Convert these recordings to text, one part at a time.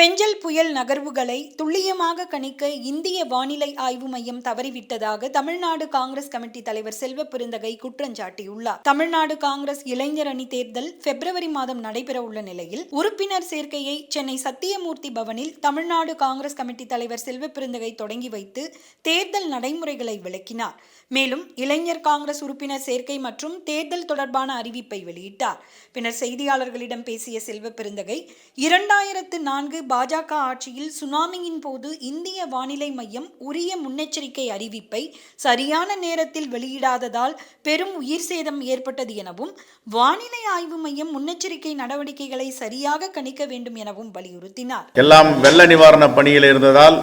பெஞ்சல் புயல் நகர்வுகளை துல்லியமாக கணிக்க இந்திய வானிலை ஆய்வு மையம் தவறிவிட்டதாக தமிழ்நாடு காங்கிரஸ் கமிட்டி தலைவர் செல்வ பெருந்தகை குற்றஞ்சாட்டியுள்ளார் தமிழ்நாடு காங்கிரஸ் இளைஞர் அணி தேர்தல் பிப்ரவரி மாதம் நடைபெறவுள்ள நிலையில் உறுப்பினர் சேர்க்கையை சென்னை சத்தியமூர்த்தி பவனில் தமிழ்நாடு காங்கிரஸ் கமிட்டி தலைவர் செல்வ பெருந்தகை தொடங்கி வைத்து தேர்தல் நடைமுறைகளை விளக்கினார். மேலும் இளைஞர் காங்கிரஸ் உறுப்பினர் சேர்க்கை மற்றும் தேர்தல் தொடர்பான அறிவிப்பை வெளியிட்டார். பின்னர் செய்தியாளர்களிடம் பேசிய செல்வ பெருந்தகை இரண்டாயிரத்து நான்கு பாஜக ஆட்சியில் சுனாமியின் போது இந்திய வானிலை மையம் உரிய முன்னெச்சரிக்கை அறிவிப்பை சரியான நேரத்தில் வெளியிடாததால் பெரும் உயிர் சேதம் ஏற்பட்டது எனவும் வானிலை ஆய்வு மையம் முன்னெச்சரிக்கை நடவடிக்கைகளை சரியாக கணிக்க வேண்டும் எனவும் வலியுறுத்தினார். எல்லாம் வெள்ள நிவாரண பணியில் இருந்ததால்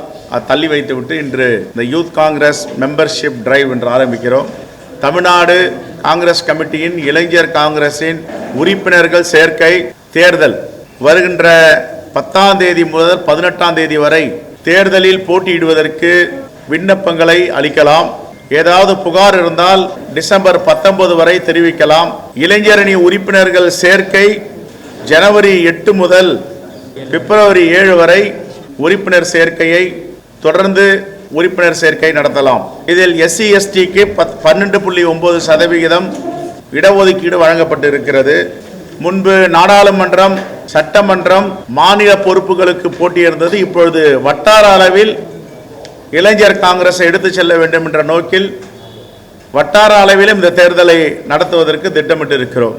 தள்ளி வைத்துவிட்டு இன்று இந்த யூத் காங்கிரஸ் மெம்பர்ஷிப் டிரைவ் என்று ஆரம்பிக்கிறோம். தமிழ்நாடு காங்கிரஸ் கமிட்டியின் இளைஞர் காங்கிரசின் உறுப்பினர்கள் சேர்க்கை தேர்தல் வருகின்ற பத்தாம் தேதி முதல் பதினெட்டாம் தேதி வரை தேர்தலில் போட்டியிடுவதற்கு விண்ணப்பங்களை அளிக்கலாம். ஏதாவது புகார் இருந்தால் டிசம்பர் பத்தொன்பது வரை தெரிவிக்கலாம். இளைஞரணி உறுப்பினர்கள் சேர்க்கை ஜனவரி எட்டு முதல் பிப்ரவரி ஏழு வரை உறுப்பினர் சேர்க்கையை தொடர்ந்து உறுப்பினர் சேர்க்கை நடத்தலாம். இதில் எஸ்சி எஸ்டிக்கு பத் பன்னெண்டு புள்ளி ஒன்பது சதவிகிதம் இடஒதுக்கீடு வழங்கப்பட்டிருக்கிறது. முன்பு நாடாளுமன்றம் சட்டமன்றம் மாநில பொறுப்புகளுக்கு போட்டியிருந்தது. இப்பொழுது வட்டார அளவில் இளைஞர் காங்கிரஸை எடுத்துச் செல்ல வேண்டும் என்ற நோக்கில் வட்டார அளவிலும் இந்த தேர்தலை நடத்துவதற்கு திட்டமிட்டிருக்கிறோம்.